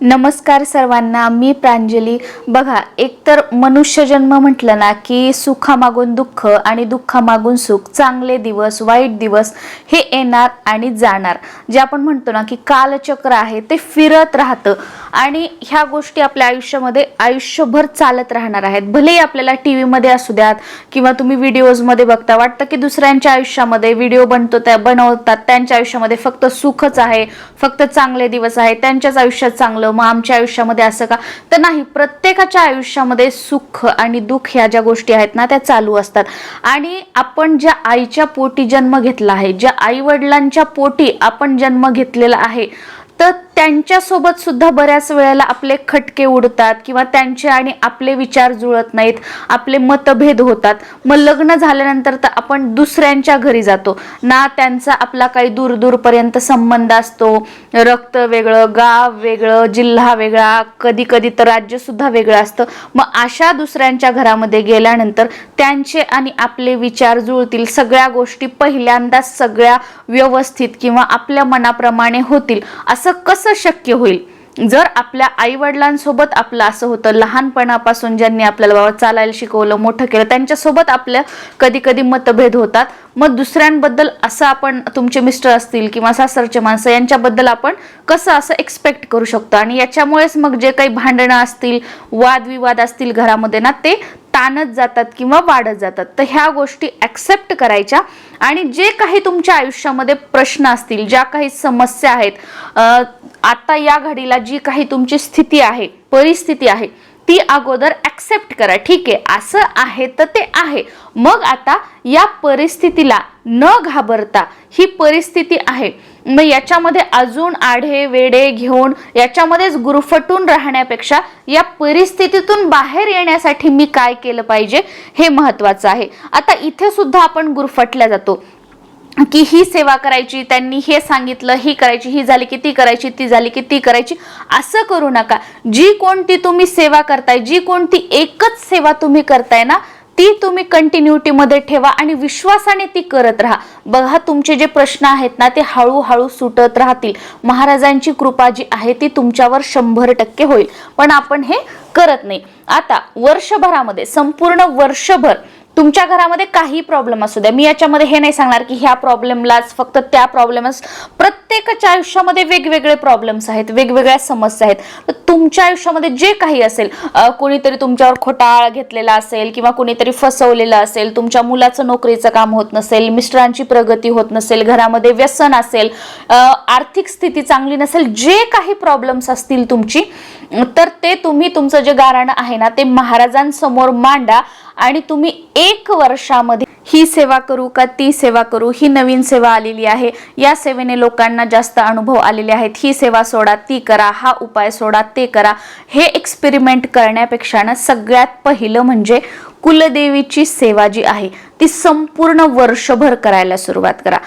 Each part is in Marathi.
नमस्कार सर्वांना मी प्रांजली. बघा एकतर मनुष्यजन्म म्हटलं ना की सुखामागून दुःख आणि दुःखामागून सुख चांगले दिवस वाईट दिवस हे येणार आणि जाणार. जे आपण म्हणतो ना की कालचक्र आहे ते फिरत राहतं. आणि ह्या गोष्टी आपल्या आयुष्यामध्ये आयुष्यभर चालत राहणार आहेत. भलेही आपल्याला टी व्हीमध्ये असू द्यात किंवा तुम्ही व्हिडिओजमध्ये बघता वाटतं की दुसऱ्यांच्या आयुष्यामध्ये व्हिडिओ बनतो त्या बनवतात त्यांच्या आयुष्यामध्ये फक्त सुखच आहे फक्त चांगले दिवस आहे त्यांच्याच आयुष्यात चांगलं मग आमच्या आयुष्यामध्ये असं का? तर नाही प्रत्येकाच्या आयुष्यामध्ये सुख आणि दुःख ह्या ज्या गोष्टी आहेत ना त्या चालू असतात. आणि आपण ज्या आईच्या पोटी जन्म घेतला आहे ज्या आई वडिलांच्या पोटी आपण जन्म घेतलेला आहे तर त्यांच्यासोबत सुद्धा बऱ्याच वेळेला आपले खटके उडतात किंवा त्यांचे आणि आपले विचार जुळत नाहीत आपले मतभेद होतात. मग लग्न झाल्यानंतर तर आपण दुसऱ्यांच्या घरी जातो. ना त्यांचा आपला काही दूर दूरपर्यंत संबंध असतो. रक्त वेगळं गाव वेगळं जिल्हा वेगळा कधी कधी तर राज्यसुद्धा वेगळं असतं. मग अशा दुसऱ्यांच्या घरामध्ये गेल्यानंतर त्यांचे आणि आपले विचार जुळतील. सगळ्या गोष्टी पहिल्यांदाच सगळ्या व्यवस्थित किंवा आपल्या मनाप्रमाणे होतील. असं कसं शक्य होईल? जर आपल्या आई वडिलांसोबत आपलं असं होतं लहानपणापासून ज्यांनी आपल्याला बाबा चालायला शिकवलं मोठं केलं त्यांच्यासोबत आपल्या कधी कधी मतभेद होतात. मग दुसऱ्यांबद्दल असं आपण तुमचे मिस्टर असतील किंवा सासरचे माणसं यांच्याबद्दल आपण कसं असं एक्सपेक्ट करू शकतो? आणि याच्यामुळेच मग जे काही भांडणं असतील वादविवाद असतील घरामध्ये ना ते ताणत जातात किंवा वाढत जातात. तर ह्या गोष्टी ॲक्सेप्ट करायच्या आणि जे काही तुमच्या आयुष्यामध्ये प्रश्न असतील ज्या काही समस्या आहेत आता या घडीला जी काही तुमची स्थिती आहे परिस्थिती आहे ती अगोदर ॲक्सेप्ट करा. ठीक आहे असं आहे तर ते आहे. मग आता या परिस्थितीला न घाबरता ही परिस्थिती आहे. मग याच्यामध्ये अजून आढे वेडे घेऊन याच्यामध्येच गुरफटून राहण्यापेक्षा या परिस्थितीतून बाहेर येण्यासाठी मी काय केलं पाहिजे हे महत्वाचं आहे. आता इथे सुद्धा आपण गुरफटल्या जातो. की ही सेवा करायची त्यांनी हे सांगितलं ही करायची ही झाली की ती करायची ती झाली की ती करायची असं करू नका. जी कोणती तुम्ही सेवा करताय जी कोणती एकच सेवा तुम्ही करताय ना ती तुम्ही कंटिन्युटीमध्ये ठेवा आणि विश्वासाने ती करत राहा. बघा तुमचे जे प्रश्न आहेत ना ते हळूहळू सुटत राहतील. महाराजांची कृपा जी आहे ती तुमच्यावर शंभर टक्के होईल. पण आपण हे करत नाही. आता वर्षभरामध्ये संपूर्ण वर्षभर तुमच्या घरामध्ये काही प्रॉब्लेम असू द्या मी याच्यामध्ये हे नाही सांगणार की ह्या प्रॉब्लेमलाच फक्त त्या प्रॉब्लेमच प्रत्येकाच्या आयुष्यामध्ये वेगवेगळे प्रॉब्लेम्स आहेत वेगवेगळ्या समस्या आहेत. तर तुमच्या आयुष्यामध्ये जे काही असेल कोणीतरी तुमच्यावर खोटाळ घेतलेला असेल किंवा कोणीतरी फसवलेलं असेल तुमच्या मुलाचं नोकरीचं काम होत नसेल मिस्टरांची प्रगती होत नसेल घरामध्ये व्यसन असेल आर्थिक स्थिती चांगली नसेल जे काही प्रॉब्लेम्स असतील तुमची तर ते तुम्ही तुमचं जे गाराणं आहे ना ते महाराजांसमोर मांडा आणि तुम्ही एक वर्षामध्ये ही सेवा करू का ती सेवा करू ही नवीन सेवा आलेली आहे. या सेवेने लोकांना जास्त अनुभव आलेले आहेत. ही सेवा सोडा ती करा हा उपाय सोडा ते करा. हे एक्सपेरिमेंट करण्यापेक्षा ना सगळ्यात पहिलं म्हणजे कुलदेवीची सेवा जी आहे ती संपूर्ण वर्षभर करायला सुरुवात करा.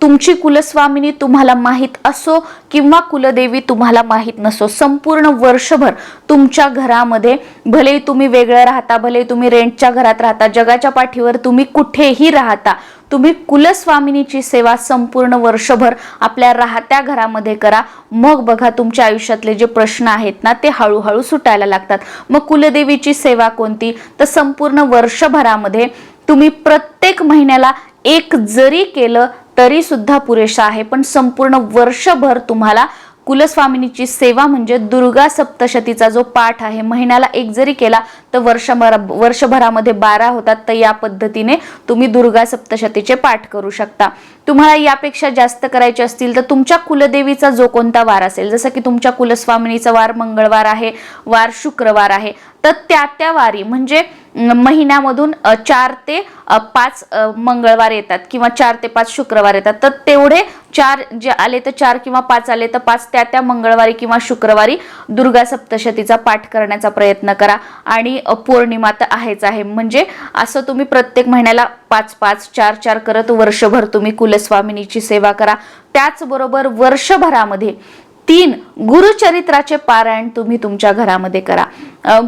तुमची कुलस्वामिनी तुम्हाला माहीत असो किंवा कुलदेवी तुम्हाला माहीत नसो संपूर्ण वर्षभर तुमच्या घरामध्ये भले तुम्ही वेगळं राहता भले तुम्ही रेंटच्या घरात राहता जगाच्या पाठीवर तुम्ही कुठेही राहता तुम्ही कुलस्वामिनीची सेवा संपूर्ण वर्षभर आपल्या राहत्या घरामध्ये करा. मग बघा तुमच्या आयुष्यातले जे प्रश्न आहेत ना ते हळूहळू सुटायला लागतात. मग कुलदेवीची सेवा कोणती? तर संपूर्ण वर्षभरामध्ये तुम्ही प्रत्येक महिन्याला एक जरी केलं तरी सुद्धा पुरेशा आहे. पण संपूर्ण वर्षभर तुम्हाला कुलस्वामिनीची सेवा म्हणजे दुर्गा सप्तशतीचा जो पाठ आहे महिन्याला एक जरी केला तर वर्षभर वर्षभरामध्ये बारा होतात. तर या पद्धतीने तुम्ही दुर्गा सप्तशतीचे पाठ करू शकता. तुम्हाला यापेक्षा जास्त करायचे असतील तर तुमच्या कुलदेवीचा जो कोणता वार असेल जसं की तुमच्या कुलस्वामिनीचा वार मंगळवार आहे वार शुक्रवार आहे तर त्या त्या वारी म्हणजे महिन्यामधून चार ते पाच मंगळवार येतात किंवा चार ते पाच शुक्रवार येतात. तर तेवढे चार जे आले तर चार किंवा पाच आले तर पाच त्या त्या मंगळवारी किंवा शुक्रवारी दुर्गा सप्तशतीचा पाठ करण्याचा प्रयत्न करा. आणि पौर्णिमा तर आहेच आहे. म्हणजे असं तुम्ही प्रत्येक महिन्याला पाच पाच चार चार करत वर्षभर तुम्ही कुलस्वामिनीची सेवा करा. त्याचबरोबर वर्षभरामध्ये तीन गुरुचरित्राचे पारायण तुम्ही तुमच्या घरामध्ये करा.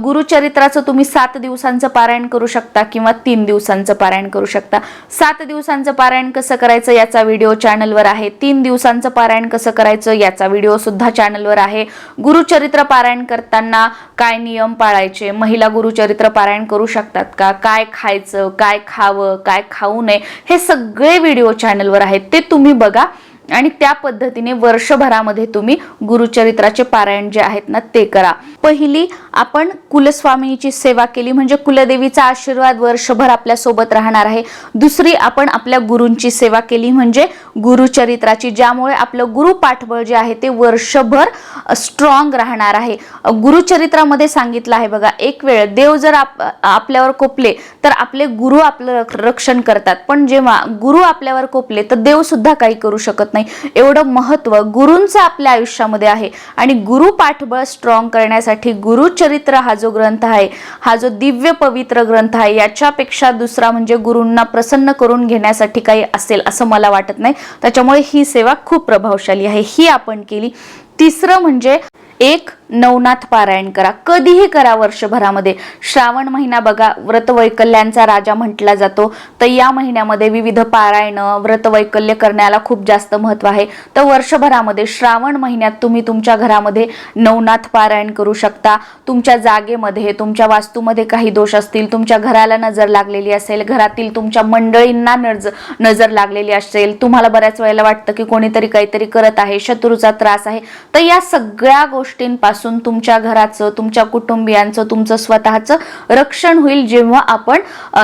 गुरुचरित्राचं तुम्ही सात दिवसांचं पारायण करू शकता किंवा तीन दिवसांचं पारायण करू शकता. सात दिवसांचं पारायण कसं करायचं याचा व्हिडिओ चॅनलवर आहे. तीन दिवसांचं पारायण कसं करायचं याचा व्हिडिओ सुद्धा चॅनलवर आहे. गुरुचरित्र पारायण करताना काय नियम पाळायचे? महिला गुरुचरित्र पारायण करू शकतात का? काय खायचं? काय खावं? काय खाऊ नये? हे सगळे व्हिडिओ चॅनलवर आहेत. ते तुम्ही बघा. आणि त्या पद्धतीने वर्षभरामध्ये तुम्ही गुरुचरित्राचे पारायण जे आहेत ना ते करा. पहिली आपण कुलस्वामिनीची सेवा केली म्हणजे कुलदेवीचा आशीर्वाद वर्षभर आपल्यासोबत राहणार आहे. दुसरी आपण आपल्या गुरूंची सेवा केली म्हणजे गुरुचरित्राची ज्यामुळे आपलं गुरु पाठबळ जे आहे ते वर्षभर स्ट्रॉंग राहणार आहे. गुरुचरित्रामध्ये सांगितलं आहे बघा एक वेळ देव जर आप आपल्यावर कोपले तर आपले गुरु आपलं रक्षण करतात. पण जेव्हा गुरु आपल्यावर कोपले तर देव सुद्धा काही करू शकत नाही. एवढं महत्त्व गुरूंचं आपल्या आयुष्यामध्ये आहे. आणि गुरु पाठबळ स्ट्रॉंग करण्यासाठी गुरुचरित्र हा जो ग्रंथ आहे हा जो दिव्य पवित्र ग्रंथ आहे याच्यापेक्षा दुसरा म्हणजे गुरूंना प्रसन्न करून घेण्यासाठी काही असेल असं मला वाटत नाही. त्याच्यामुळे ही सेवा खूप प्रभावशाली आहे. ही आपण केली. तिसरं म्हणजे एक नवनाथ पारायण करा. कधीही करा वर्षभरामध्ये. श्रावण महिना बघा व्रतवैकल्यांचा राजा म्हटला जातो. तर या महिन्यामध्ये विविध पारायणं व्रतवैकल्य करण्याला खूप जास्त महत्त्व आहे. तर वर्षभरामध्ये श्रावण महिन्यात तुम्ही तुमच्या घरामध्ये नवनाथ पारायण करू शकता. तुमच्या जागेमध्ये तुमच्या वास्तूमध्ये काही दोष असतील तुमच्या घराला नजर लागलेली असेल घरातील तुमच्या मंडळींना नज नजर लागलेली असेल तुम्हाला बऱ्याच वेळेला वाटतं की कोणीतरी काहीतरी करत आहे शत्रूचा त्रास आहे. तर या सगळ्या गोष्टी गोष्टींपासून तुमच्या घराचं तुमच्या कुटुंबियांचं तुमचं स्वतःचं रक्षण होईल जेव्हा आपण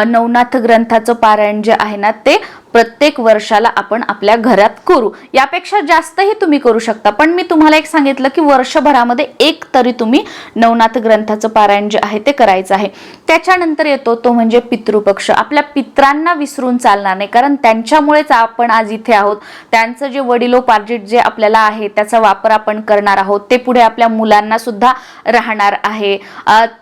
नवनाथ ग्रंथाचं पारायण जे आहे ना ते प्रत्येक वर्षाला आपण आपल्या घरात करू. यापेक्षा जास्तही तुम्ही करू शकता. पण मी तुम्हाला एक सांगितलं की वर्षभरामध्ये एक तरी तुम्ही नवनाथ ग्रंथाचं पारायण जे आहे ते करायचं आहे. त्याच्यानंतर येतो तो म्हणजे पितृपक्ष. आपल्या पित्रांना विसरून चालणार नाही. कारण त्यांच्यामुळेच आपण आज इथे आहोत. त्यांचं जे वडिलोपार्जित जे आपल्याला आहे त्याचा वापर आपण करणार आहोत. ते पुढे आपल्या मुलांना सुद्धा राहणार आहे.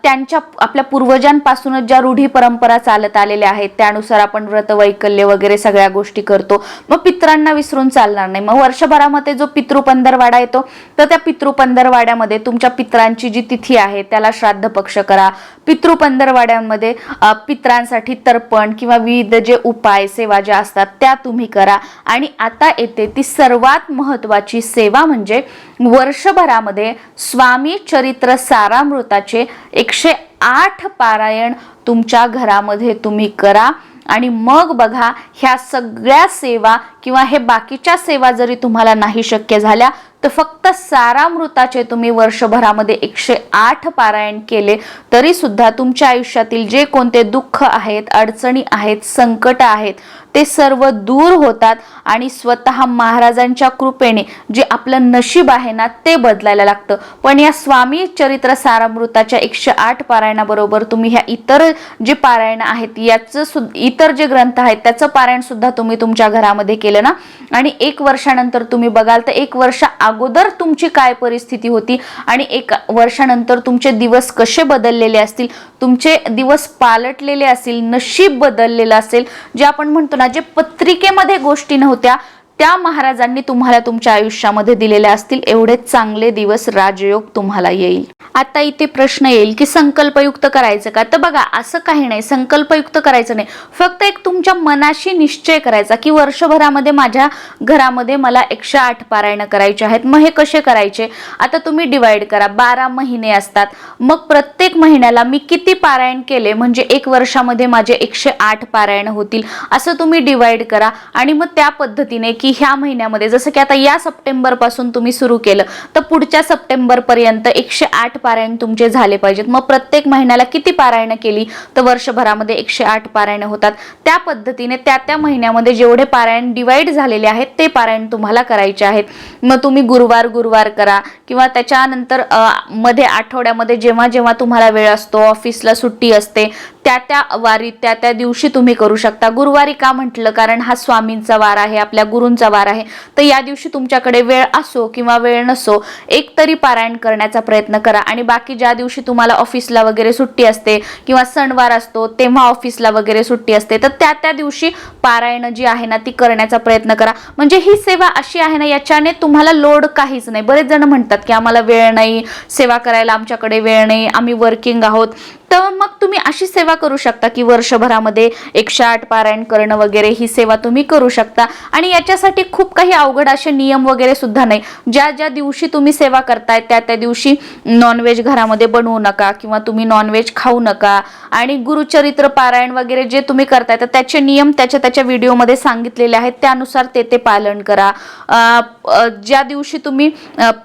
त्यांच्या आपल्या पूर्वजांपासूनच ज्या रूढी परंपरा चालत आलेल्या आहेत त्यानुसार आपण व्रत वैकल्य वगैरे सगळ्या गोष्टी करतो. मग पित्रांना विसरून चालणार नाही. मग वर्षभरामध्ये जो पितृपंधरवाडा येतो तर त्या पितृपंधरवाड्यामध्ये तुमच्या पित्रांची जी तिथी आहे त्याला श्राद्ध पक्ष करा. पितृपंधरवाड्यांमध्ये अ, पित्रांसाठी तर्पण किंवा विविध जे उपाय सेवा ज्या असतात त्या तुम्ही करा. आणि आता येते ती सर्वात महत्वाची सेवा म्हणजे वर्षभरामध्ये स्वामी चरित्र सारामृताचे एकशे आठ पारायण तुमच्या घरामध्ये तुम्ही करा. आणि मग बघा ह्या सगळ्या सेवा किंवा हे बाकीच्या सेवा जरी तुम्हाला नाही शक्य झाल्या तर फक्त सारामृताचे तुम्ही वर्षभरामध्ये एकशे आठ पारायण केले तरी सुद्धा तुमच्या आयुष्यातील जे कोणते दुःख आहेत अडचणी आहेत संकट आहेत ते सर्व दूर होतात आणि स्वतः महाराजांच्या कृपेने जे आपलं नशीब आहे ना ते बदलायला लागतं. पण या स्वामी चरित्र सारामृताच्या एकशे आठ पारायणाबरोबर तुम्ही ह्या इतर जे पारायण आहेत याचं सुद्धा इतर जे ग्रंथ आहेत त्याचं पारायण सुद्धा तुम्ही तुमच्या घरामध्ये केलं ना? आणि एक वर्षानंतर तुम्ही बघाल तर एक वर्ष अगोदर तुमची काय परिस्थिती होती आणि एक वर्षानंतर तुमचे दिवस कसे बदललेले असतील तुमचे दिवस पालटलेले असतील नशीब बदललेलं असेल जे आपण म्हणतो ना जे पत्रिकेमध्ये गोष्टी नव्हत्या त्या महाराजांनी तुम्हाला तुमच्या आयुष्यामध्ये दिलेले असतील एवढे चांगले दिवस राजयोग तुम्हाला येईल. आता इथे प्रश्न येईल की संकल्पयुक्त करायचं का? तर बघा असं काही नाही. संकल्पयुक्त करायचं नाही. फक्त एक तुमच्या मनाशी निश्चय करायचा की वर्षभरामध्ये माझ्या घरामध्ये मला एकशे आठ पारायण करायचे आहेत. मग हे कसे करायचे? आता तुम्ही डिवाइड करा. बारा महिने असतात. मग प्रत्येक महिन्याला मी किती पारायण केले? म्हणजे एक वर्षामध्ये माझे एकशे आठ पारायण होतील. असं तुम्ही डिवाइड करा आणि मग त्या पद्धतीने की की ह्या महिन्यामध्ये जसं की आता या सप्टेंबरपासून तुम्ही सुरू केलं तर पुढच्या सप्टेंबरपर्यंत एकशे आठ पारायण तुमचे झाले पाहिजेत. मग प्रत्येक महिन्याला किती पारायण केली? तर वर्षभरामध्ये एकशे आठ पारायण होतात. त्या पद्धतीने त्या त्या महिन्यामध्ये जेवढे पारायण डिवाईड झालेले आहेत ते पारायण तुम्हाला करायचे आहेत. मग तुम्ही गुरुवार गुरुवार करा किंवा त्याच्यानंतरमध्ये आठवड्यामध्ये जेव्हा जेव्हा तुम्हाला वेळ असतो ऑफिसला सुट्टी असते त्या त्या वारी त्या त्या दिवशी तुम्ही करू शकता. गुरुवारी का म्हटलं? कारण हा स्वामींचा वार आहे आपल्या गुरूंचा गुरूंचा वार आहे. तर या दिवशी तुमच्याकडे वेळ असो किंवा वेळ नसो एक तरी पारायण करण्याचा प्रयत्न करा. आणि बाकी ज्या दिवशी तुम्हाला ऑफिसला वगैरे सुट्टी असते किंवा सणवार असतो तेव्हा ऑफिसला वगैरे सुट्टी असते. तर त्या त्या दिवशी पारायण जी आहे ना ती करण्याचा प्रयत्न करा. म्हणजे ही सेवा अशी आहे ना याच्याने तुम्हाला लोड काहीच नाही. बरेच जण म्हणतात की आम्हाला वेळ नाही सेवा करायला आमच्याकडे वेळ नाही आम्ही वर्किंग आहोत. तर मग तुम्ही अशी सेवा करू शकता की वर्षभरामध्ये एकशे आठ पारायण करणं वगैरे ही सेवा तुम्ही करू शकता. आणि याच्यासाठी खूप काही अवघड असे नियम वगैरे सुद्धा नाही. ज्या ज्या दिवशी तुम्ही सेवा करताय त्या त्या दिवशी नॉनव्हेज घरामध्ये बनवू नका किंवा तुम्ही नॉनव्हेज खाऊ नका. आणि गुरुचरित्र पारायण वगैरे जे तुम्ही करताय तर त्याचे नियम त्याच्या त्याच्या व्हिडिओमध्ये सांगितलेले आहेत. त्यानुसार ते ते पालन करा. ज्या दिवशी तुम्ही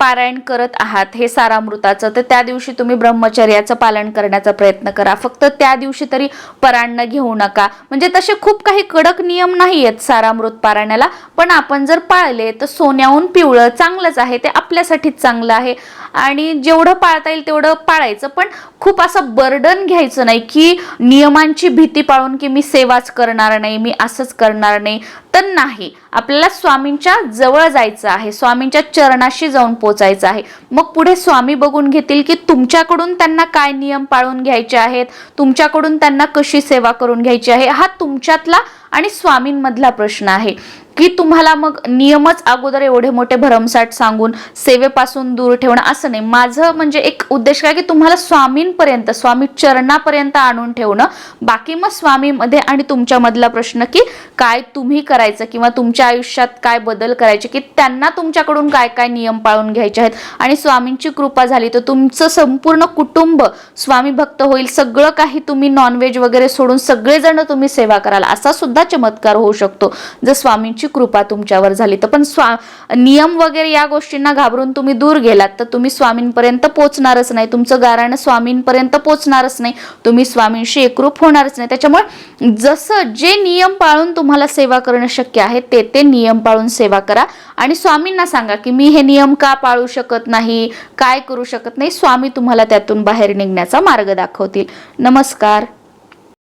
पारायण करत आहात हे सारामृताचं तर त्या दिवशी तुम्ही ब्रह्मचर्याचं पालन करण्याचा प्रयत्न प्रयत्न करा. फक्त त्या दिवशी तरी परान्न घेऊ नका. म्हणजे तसे खूप काही कडक नियम नाही आहेत सारामृत पारायणाला पण आपण जर पाळले तर सोन्याहून पिवळं चांगलंच आहे. ते आपल्यासाठीच चांगलं आहे. आणि जेवढं पाळता येईल तेवढं पाळायचं. पण खूप असं बर्डन घ्यायचं नाही की नियमांची भीती पाळून की मी सेवाच करणार नाही मी असंच करणार नाही. तर नाही. आपल्याला स्वामींच्या जवळ जायचं आहे. स्वामींच्या चरणाशी जाऊन पोचायचं आहे. मग पुढे स्वामी बघून घेतील की तुमच्याकडून त्यांना काय नियम पाळून घ्यायचे आहेत? तुमच्याकडून त्यांना कशी सेवा करून घ्यायची आहे? हा तुमच्यातला आणि स्वामींमधला प्रश्न आहे की तुम्हाला मग नियमच अगोदर एवढे मोठे भरमसाठ सांगून सेवेपासून दूर ठेवणं असं नाही. माझं म्हणजे एक उद्देश काय की तुम्हाला स्वामींपर्यंत स्वामी चरणापर्यंत आणून ठेवणं. बाकी मग स्वामीमध्ये आणि तुमच्यामधला प्रश्न की काय तुम्ही करायचं किंवा तुमच्या आयुष्यात काय बदल करायचे की त्यांना तुमच्याकडून काय काय नियम पाळून घ्यायचे आहेत. आणि स्वामींची कृपा झाली तर तुमचं संपूर्ण कुटुंब स्वामी भक्त होईल. सगळं काही तुम्ही नॉनव्हेज वगैरे सोडून सगळेजण तुम्ही सेवा कराल. असा सुद्धा चमत्कार होऊ शकतो. जर स्वामींची कृपा तुमच्यावर झाली तर पण स्वा नियम वगैरे या गोष्टींना घाबरून तुम्ही दूर गेलात तर तुम्ही स्वामींपर्यंत पोचणारच नाही. तुमचं गाराणं स्वामींपर्यंत पोचणारच नाही. तुम्ही स्वामींशी एकरूप होणारच नाही. त्याच्यामुळे जसं जे नियम पाळून तुम्हाला सेवा करणं शक्य आहे ते ते नियम पाळून सेवा करा. आणि स्वामींना सांगा की मी हे नियम का पाळू शकत नाही काय करू शकत नाही? स्वामी तुम्हाला त्यातून बाहेर निघण्याचा मार्ग दाखवतील. नमस्कार.